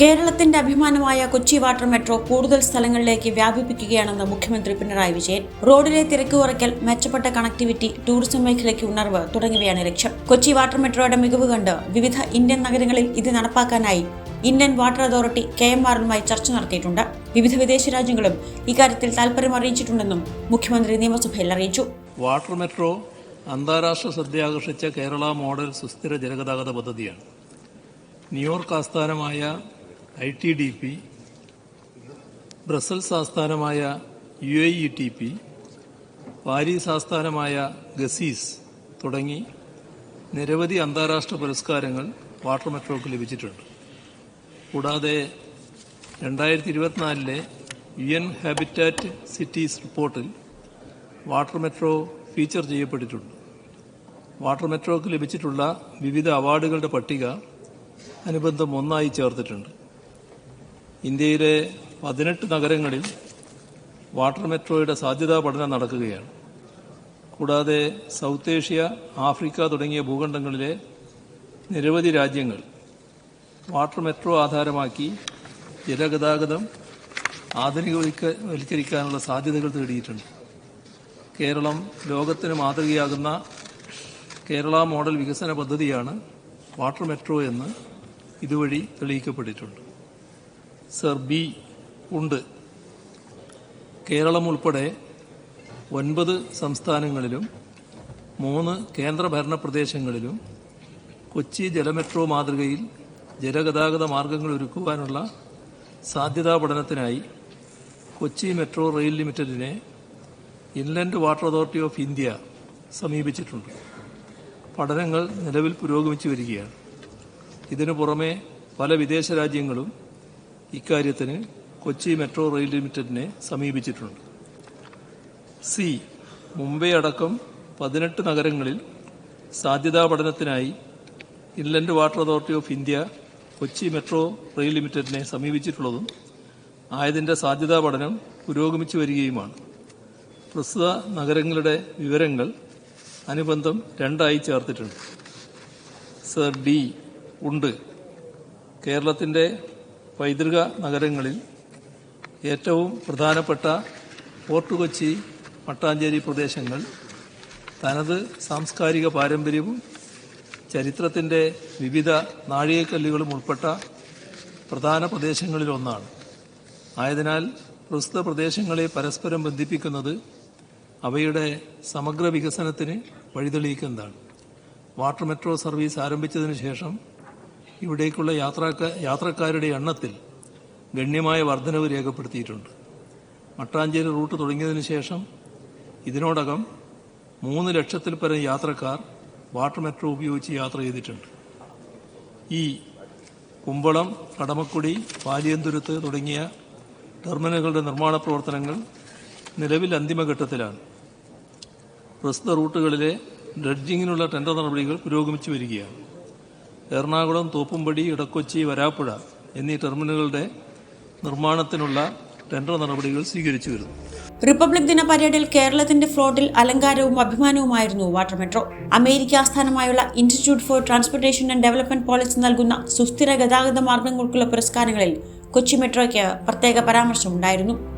കേരളത്തിന്റെ അഭിമാനമായ Kochi water metro കൂടുതൽ സ്ഥലങ്ങളിലേക്ക് വ്യാപിപ്പിക്കുകയാണെന്ന് മുഖ്യമന്ത്രി പിണറായി വിജയൻ. റോഡിലെ തിരക്ക് കുറയ്ക്കൽ മെച്ചപ്പെട്ട കണക്ടിവിറ്റി ടൂറിസം മേഖലയ്ക്ക് ഉണർവ് തുടങ്ങിയവയാണ് ലക്ഷ്യം. കൊച്ചി വാട്ടർ മെട്രോയുടെ മികവ് കണ്ട് വിവിധ ഇന്ത്യൻ നഗരങ്ങളിൽ ഇത് നടപ്പാക്കാനായി Indian water authority K M ആറുമായി ചർച്ച നടത്തിയിട്ടുണ്ട്. വിവിധ വിദേശ രാജ്യങ്ങളും ഇക്കാര്യത്തിൽ താൽപര്യം അറിയിച്ചിട്ടുണ്ടെന്നും മുഖ്യമന്ത്രി നിയമസഭയിൽ അറിയിച്ചു. വാട്ടർ മെട്രോ അന്താരാഷ്ട്ര ശ്രദ്ധ ആകർഷിച്ച കേരള മോഡൽ സുസ്ഥിര ജലഗതാഗത പദ്ധതിയാണ്. ന്യൂയോർക്ക് ആസ്ഥാനമായ I T D P Brussels ആസ്ഥാനമായ U A E T P Paris ആസ്ഥാനമായ ഗസീസ് തുടങ്ങി നിരവധി അന്താരാഷ്ട്ര പുരസ്കാരങ്ങൾ വാട്ടർ മെട്രോക്ക് ലഭിച്ചിട്ടുണ്ട്. കൂടാതെ രണ്ടായിരത്തി ഇരുപത്തിനാലിലെ യു എൻ ഹാബിറ്റാറ്റ് സിറ്റീസ് റിപ്പോർട്ടിൽ വാട്ടർ മെട്രോ ഫീച്ചർ ചെയ്യപ്പെട്ടിട്ടുണ്ട്. വാട്ടർ മെട്രോക്ക് ലഭിച്ചിട്ടുള്ള വിവിധ അവാർഡുകളുടെ പട്ടിക അനുബന്ധം ഒന്നായി ചേർത്തിട്ടുണ്ട്. ഇന്ത്യയിലെ പതിനെട്ട് നഗരങ്ങളിൽ വാട്ടർ മെട്രോയുടെ സാധ്യതാ പഠനം നടക്കുകയാണ്. കൂടാതെ സൗത്ത് ഏഷ്യ ആഫ്രിക്ക തുടങ്ങിയ ഭൂഖണ്ഡങ്ങളിലെ നിരവധി രാജ്യങ്ങൾ വാട്ടർ മെട്രോ ആധാരമാക്കി ജലഗതാഗതം ആധുനികവൽക്കരിക്കാനുള്ള സാധ്യതകൾ തേടിയിട്ടുണ്ട്. കേരളം ലോകത്തിന് മാതൃകയാകുന്ന കേരള മോഡൽ വികസന പദ്ധതിയാണ് വാട്ടർ മെട്രോ എന്ന് ഇതുവഴി തെളിയിക്കപ്പെട്ടിട്ടുണ്ട്. സർ ബി ഉണ്ട്. കേരളം ഉൾപ്പെടെ ഒൻപത് സംസ്ഥാനങ്ങളിലും മൂന്ന് കേന്ദ്രഭരണ പ്രദേശങ്ങളിലും കൊച്ചി ജലമെട്രോ മാതൃകയിൽ ജലഗതാഗത മാർഗങ്ങൾ ഒരുക്കുവാനുള്ള സാധ്യതാ പഠനത്തിനായി Kochi metro rail ലിമിറ്റഡിനെ inland water authority of India സമീപിച്ചിട്ടുണ്ട്. പഠനങ്ങൾ നിലവിൽ പുരോഗമിച്ചു വരികയാണ്. ഇതിനു പുറമെ പല വിദേശ രാജ്യങ്ങളും ഇക്കാര്യത്തിന് കൊച്ചി മെട്രോ റെയിൽ ലിമിറ്റഡിനെ സമീപിച്ചിട്ടുണ്ട്. സി. മുംബൈ അടക്കം പതിനെട്ട് നഗരങ്ങളിൽ സാധ്യതാ പഠനത്തിനായി inland water authority of India Kochi metro rail ലിമിറ്റഡിനെ സമീപിച്ചിട്ടുള്ളതും ആയതിന്റെ സാധ്യതാ പഠനം പുരോഗമിച്ചു വരികയുമാണ്. പ്രസ്തുത നഗരങ്ങളുടെ വിവരങ്ങൾ അനുബന്ധം രണ്ടായി ചേർത്തിട്ടുണ്ട്. സർ ഡി. ഉണ്ട്. കേരളത്തിന്റെ പൈതൃക നഗരങ്ങളിൽ ഏറ്റവും പ്രധാനപ്പെട്ട ഫോർട്ട് കൊച്ചി മട്ടാഞ്ചേരി പ്രദേശങ്ങൾ തനത് സാംസ്കാരിക പാരമ്പര്യവും ചരിത്രത്തിന്റെ വിവിധ നാഴികക്കല്ലുകളും ഉൾപ്പെട്ട പ്രധാന പ്രദേശങ്ങളിലൊന്നാണ്. ആയതിനാൽ പ്രസ്തുത പ്രദേശങ്ങളെ പരസ്പരം ബന്ധിപ്പിക്കുന്നത് അവയുടെ സമഗ്ര വികസനത്തിന് വഴിതെളിയിക്കുന്നതാണ്. വാട്ടർ മെട്രോ സർവീസ് ആരംഭിച്ചതിന് ശേഷം ഇവിടേക്കുള്ള യാത്രക്കാ യാത്രക്കാരുടെ എണ്ണത്തിൽ ഗണ്യമായ വർധനവ് രേഖപ്പെടുത്തിയിട്ടുണ്ട്. മട്ടാഞ്ചേരി റൂട്ട് തുടങ്ങിയതിനു ശേഷം ഇതിനോടകം മൂന്ന് ലക്ഷത്തിൽ പരം യാത്രക്കാർ വാട്ടർ മെട്രോ ഉപയോഗിച്ച് യാത്ര ചെയ്തിട്ടുണ്ട്. ഈ കുമ്പളം കടമക്കുടി പാലിയന്തുരുത്ത് തുടങ്ങിയ ടെർമിനലുകളുടെ നിർമ്മാണ പ്രവർത്തനങ്ങൾ നിലവിൽ അന്തിമഘട്ടത്തിലാണ്. പ്രസ്തുത റൂട്ടുകളിലെ ഡ്രഡ്ജിങ്ങിനുള്ള ടെൻഡർ നടപടികൾ പുരോഗമിച്ചു വരികയാണ്. എറണാകുളം തോപ്പുംപടി ഇടക്കൊച്ചി വരാപ്പുഴ എന്നീ ടെർമിനലുകളുടെ നിർമ്മാണത്തിനുള്ള ടെൻഡർ നടപടികൾ സ്വീകരിച്ചു വരുന്നു. റിപ്പബ്ലിക് ദിന പരേഡിൽ കേരളത്തിന്റെ ഫ്ലോട്ടിൽ അലങ്കാരവും അഭിമാനവുമായിരുന്നു വാട്ടർ മെട്രോ. അമേരിക്ക ആസ്ഥാനമായുള്ള institute for transportation and development policy നൽകുന്ന സുസ്ഥിര ഗതാഗത മാർഗങ്ങൾക്കുള്ള പുരസ്കാരങ്ങളിൽ കൊച്ചി മെട്രോയ്ക്ക് പ്രത്യേക പരാമർശമുണ്ടായിരുന്നു.